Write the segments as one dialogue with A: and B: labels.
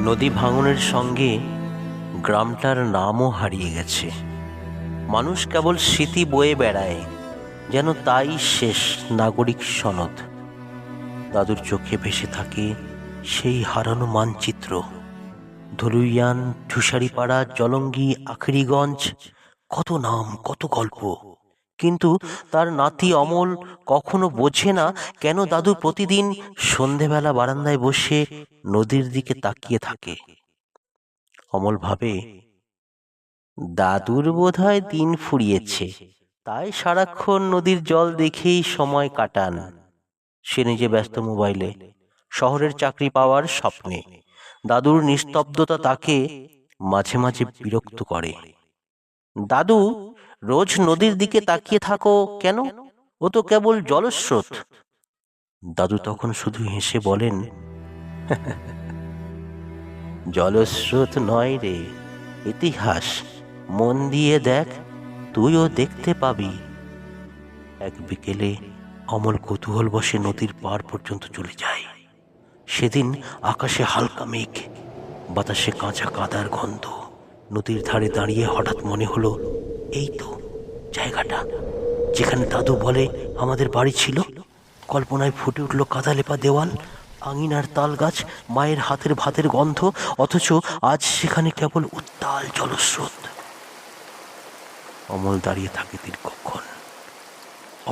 A: নদী ভাঙনের সঙ্গে গ্রামটার নামও হারিয়ে গেছে। মানুষ কেবল স্মৃতি বয়ে বেড়ায়, যেন তাই শেষ নাগরিক সনদ। দাদুর চোখে ভেসে থাকে সেই হারানো মানচিত্র। ধলুইয়ান ঠুসারিপাড়া জলঙ্গি, আখরিগঞ্জ, কত নাম, কত গল্প। কিন্তু তার নাতি অমল কখনো বোঝে না কেন দাদু প্রতিদিন সন্ধেবেলা বারান্দায় বসে নদীর দিকে তাকিয়ে থাকে। অমল ভাবে, দাদুর বোধহয় দিন ফুরিয়েছে। তাই সারাক্ষণ নদীর জল দেখেই সময় কাটান। সে নিজে ব্যস্ত মোবাইলে। শহরের চাকরি পাওয়ার স্বপ্নে। দাদুর নিস্তব্ধতা তাকে মাঝে মাঝে বিরক্ত করে। দাদু রোজ নদীর দিকে তাকিয়ে থাকো। কেন? ও তো কেবল জলস্রোত। দাদু তখন শুধু হেসে বলেন জলস্রোত নয় রে ইতিহাস। মন দিয়ে দেখ তুইও দেখতে পাবি। এক বিকেলে অমল কৌতূহল বসে নদীর পার পর্যন্ত চলে যায়। সেদিন আকাশে হালকা মেঘ বাতাসে কাঁচা কাদার গন্ধ। নদীর ধারে দাঁড়িয়ে হঠাৎ মনে হলো এই তো জায়গাটা। যেখানে দাদু বলে আমাদের বাড়ি ছিল, কল্পনায় ফুটে উঠল কাদা লেপা দেওয়াল, আঙিনার তাল গাছ মায়ের হাতের ভাতের গন্ধ, অথচ আজ সেখানে কেবল উত্তাল জলস্রোত। অমল দাঁড়িয়ে থাকে দীর্ঘক্ষণ।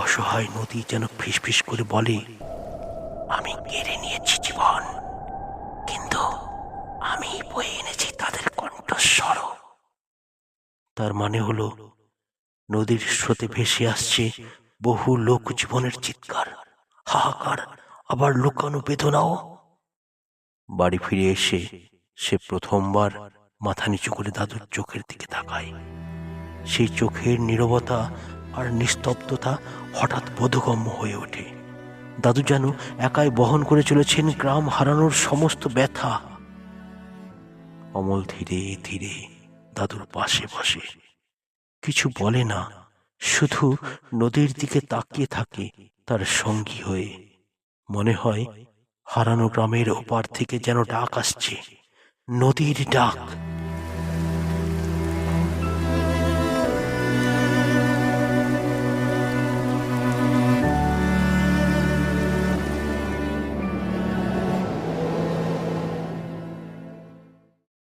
A: অসহায় নদী যেন ফিসফিস করে বলে, আমি কেড়ে নিয়েছি জীবন, কিন্তু আমি বয়ে এনেছি তাদের কণ্ঠস্বর। তার মানে হলো, নদীর স্রোতে ভেসে আসছে বহু লোক জীবনের চিৎকার, হাহাকার, আবার লুকানো বেদনাও। বাড়ি ফিরে এসে সে প্রথমবার মাথা নিচু করে দাদুর চোখের দিকে তাকায়। সেই চোখের নীরবতা আর নিস্তব্ধতা হঠাৎ বোধগম্য হয়ে ওঠে। দাদু যেন একাই বহন করে চলেছেন গ্রাম হারানোর সমস্ত ব্যথা। অমল ধীরে ধীরে দাদুর পাশে বসে। কিছু বলে না, শুধু নদীর দিকে তাকিয়ে থাকে তার সঙ্গী হয়ে। মনে হয় হারানো গ্রামের ওপার থেকে যেন ডাক আসছে। নদীর ডাক।